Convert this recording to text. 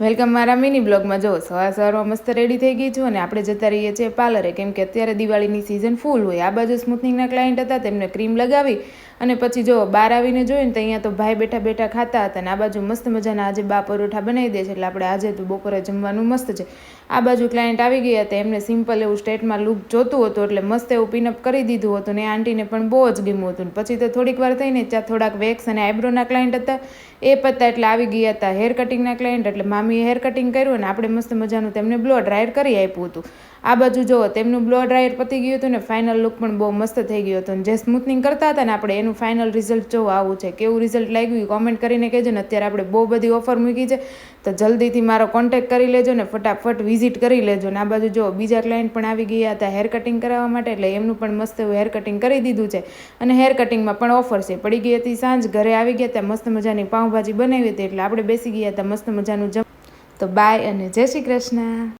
Welcome મારા mini બ્લોગમાં જો સવાર સવારમાં મસ્ત રેડી થઈ ગઈ છું અને આપણે જતા રહીએ છીએ પાર્લરે. કેમ કે અત્યારે દિવાળીની સિઝન ફૂલ હોય. આ બાજુ સ્મૂથનિંગના ક્લાયન્ટ હતા, તેમને ક્રીમ લગાવી અને પછી જો બહાર આવીને જોયું તો અહીંયા તો ભાઈ બેઠા બેઠા ખાતા હતા અને આ બાજુ મસ્ત મજાના આજે બા પરોઠા બનાવી દે છે. એટલે આપણે આજે તો બપોરે જમવાનું મસ્ત છે. આ બાજુ ક્લાયન્ટ આવી ગયા હતા. એમને સિમ્પલ એવું સ્ટેટમાં લુક જોતું હતું એટલે મસ્ત એવું પિનઅપ કરી દીધું હતું ને આંટીને પણ બહુ જ ગમ્યું હતું. પછી તો થોડીક વાર થઈને ત્યાં થોડાક વેક્સ અને આઈબ્રોના ક્લાયન્ટ હતા. એ પત્તા એટલે આવી ગયા હતા હેર કટિંગના ક્લાયન્ટ એટલે મામીએ હેર કટિંગ કર્યું અને આપણે મસ્ત મજાનું તેમને બ્લો ડ્રાયર કરી આપ્યું હતું. આ બાજુ જુઓ, તેમનું બ્લો ડ્રાયર પતી ગયું હતું ને ફાઇનલ લુક પણ બહુ મસ્ત થઈ ગયો હતો. અને જે સ્મૂથનિંગ કરતા હતા ને આપણે એનું ફાઇનલ રિઝલ્ટ જો આવું છે. કેવું રિઝલ્ટ લાગ્યું કોમેન્ટ કરીને કહેજો ને અત્યારે આપણે બહુ બધી ઓફર મૂકી છે. તો જલ્દીથી મારો કોન્ટેક્ટ કરી લેજો ને ફટાફટ વિઝિટ કરી લેજો. ને આ બાજુ જો બીજા ક્લાયન્ટ પણ આવી ગયા હતા હેર કટિંગ કરાવવા માટે એટલે એમનું પણ મસ્ત હેર કટિંગ કરી દીધું છે. અને હેર કટિંગમાં પણ ઓફર છે. પડી ગઈ હતી સાંજ, ઘરે આવી ગયા ત્યાં મસ્ત મજાની પાઉંભાજી બનાવી હતી એટલે આપણે બેસી ગયા હતા મસ્ત મજાનું જમ તો બાય અને જય શ્રી કૃષ્ણ.